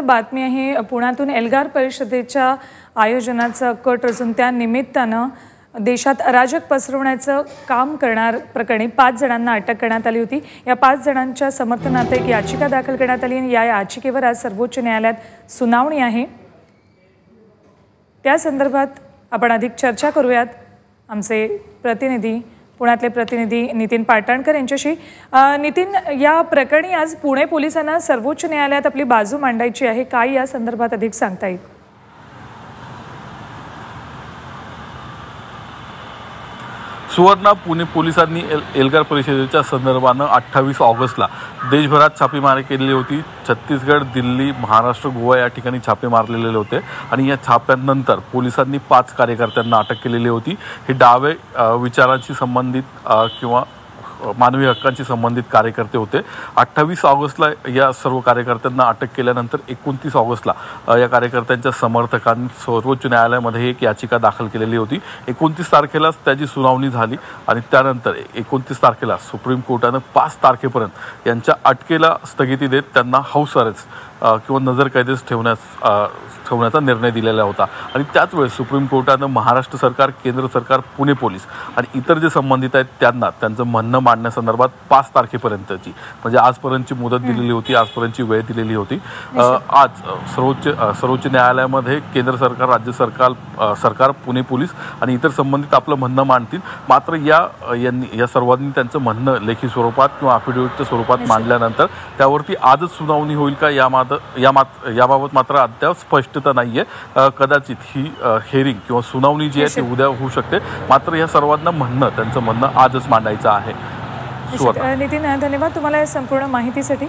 बातमी आहे पुण्यातून एल्गार परिषदेच्या आयोजनाचं कट रचून त्या निमित्तानं देशात अराजक पसरवण्याचं काम करणार प्रकरणी पाच जणांना अटक करण्यात आली होती. या पाच जणांच्या समर्थनात एक याचिका दाखल करण्यात आली आणि या याचिकेवर आज सर्वोच्च न्यायालयात सुनावणी आहे. त्या संदर्भात आपण अधिक चर्चा करूयात. आमचे प्रतिनिधी पुण्यातले प्रतिनिधी नितीन पाटणकर यांच्याशी. नितीन या प्रकरणी आज पुणे पोलिसांना सर्वोच्च न्यायालयात आपली बाजू मांडायची आहे. काय या संदर्भात अधिक सांगता येईल? सुवर्णा पुणे पोलिसांनी एल एल्गार परिषदेच्या संदर्भानं अठ्ठावीस ऑगस्टला देशभरात छापेमारी केलेली होती. छत्तीसगड दिल्ली महाराष्ट्र गोवा या ठिकाणी छापे मारलेले होते आणि या छाप्यांनंतर पोलिसांनी पाच कार्यकर्त्यांना अटक केलेली होती. हे डावे विचारांशी संबंधित किंवा मानवी हक्कांशी संबंधित कार्यकर्ते होते. अठ्ठावीस ऑगस्टला या सर्व कार्यकर्त्यांना अटक केल्यानंतर एकोणतीस ऑगस्टला या कार्यकर्त्यांच्या समर्थकांनी सर्वोच्च न्यायालयामध्ये एक याचिका दाखल केलेली होती. एकोणतीस तारखेलाच त्याची सुनावणी झाली आणि त्यानंतर एकोणतीस तारखेला सुप्रीम कोर्टानं पाच तारखेपर्यंत यांच्या अटकेला स्थगिती देत त्यांना हाऊस अरेस्ट किंवा नजर कैदेस ठेवण्यास ठेवण्याचा निर्णय दिलेला होता. आणि त्याच वेळेस सुप्रीम कोर्टानं महाराष्ट्र सरकार केंद्र सरकार पुणे पोलीस आणि इतर जे संबंधित आहेत त्यांना त्यांचं म्हणणं मांडण्यासंदर्भात पाच तारखेपर्यंतची म्हणजे आजपर्यंतची मुदत दिलेली होती आजपर्यंतची वेळ दिलेली होती. आज सर्वोच्च सर्वोच्च न्यायालयामध्ये केंद्र सरकार राज्य सरकार सरकार पुणे पोलीस आणि इतर संबंधित आपलं म्हणणं मांडतील. मात्र या यांनी या सर्वांनी त्यांचं म्हणणं लेखी स्वरूपात किंवा अफिडेव्हिटच्या स्वरूपात मांडल्यानंतर त्यावरती आजच सुनावणी होईल का या मात या मात याबाबत मात्र अद्याप स्पष्टता नाहीये. अ, कदाचित ही हेरिंग किंवा सुनावणी जी आहे ती उद्या होऊ शकते. मात्र या सर्वांना म्हणणं त्यांचं म्हणणं आजच मांडायचं आहे. नितीन धन्यवाद तुम्हाला या संपूर्ण माहितीसाठी.